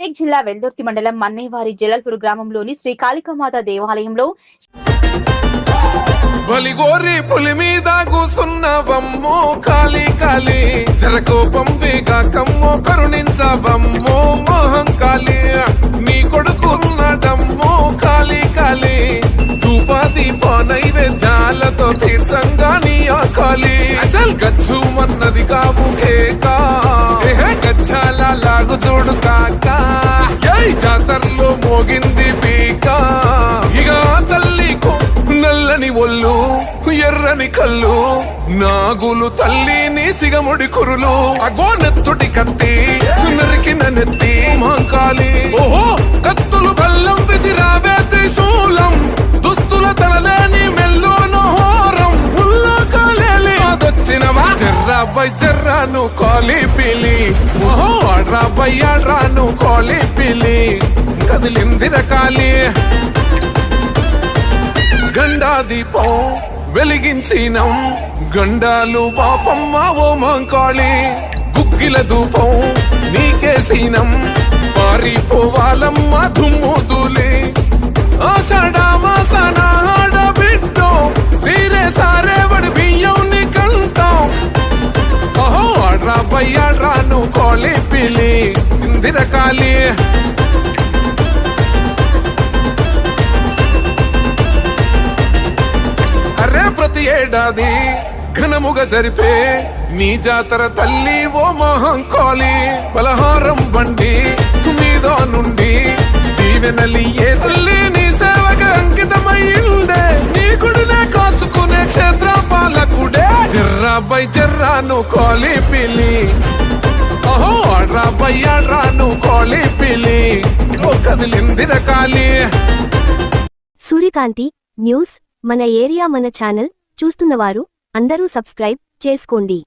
మెదక్ జిల్లా వెల్దుర్తి మండలం మన్నేవారి జలల్పూర్ గ్రామంలోని శ్రీ కాళికామాత దేవాలయంలో బలిగోరి పులి మీద కూసున్నవమ్మో కాలి కాళీ. జరకోపం వేగా కమ్మో కరుణించవమ్మో మోహం కాళీ నీ కొడుకున్నడమ్మో కాలి కాలి ధూపాదీప నైవేద్యాలతో తీర్చంగా నీ ఆకాలి అచల్ గచ్చు మన్నది కావు కేకా ఏహే గచ్చాల ఎర్రని కళ్ళు నాగులు తల్లి సిగముడి కురులు అగో నెత్తుటి కత్తి నరికిన నెత్తి మహంకాళి ఓహో కత్తులు బల్లం విసిరావే త్రిశూలం దుస్తుల తలలేని మెల్లోను హోరం ఉల్లాకాలేలి అదొచ్చినవా జర్రాబై జర్రాను కోలి పిలి. ఓహో అడ్రాబై అడ్రాను కోలి పిలి. కదిలింది రకాలి దీపం వెలిగించినం. గండాలు పాపమ్మ ఓ మంకాళి గుగ్గిల ధూపం నీకేసినం. పారిపోవాలమ్మ దుమ్ము దూలి ఆషాఢమాసన ఆడబిడ్డో సీరే సారే వడి బియ్యం నీ కంటాం ఓహో ఆడ్రా కోళి పిలి ఏడాది ఘనముగా జరిపే నీ జాతర తల్లి ఓ మహంకాళి బలహారం బండి మీద నుండి దీవెనలి ఏ తల్లి నీ సేవకు అంకితమై నీ గుడినే కాచుకునే క్షేత్ర పాలకుడే. జర్రా బై జర్రాను కోలి పిలి. అహో ఆడ్రాబై ఆడ్రాను కోలి పిలి. ఓ కదిలింది రకాలి సూర్యకాంతి న్యూస్ మన ఏరియా మన ఛానల్ చూస్తున్నవారు అందరూ సబ్స్క్రైబ్ చేసుకోండి.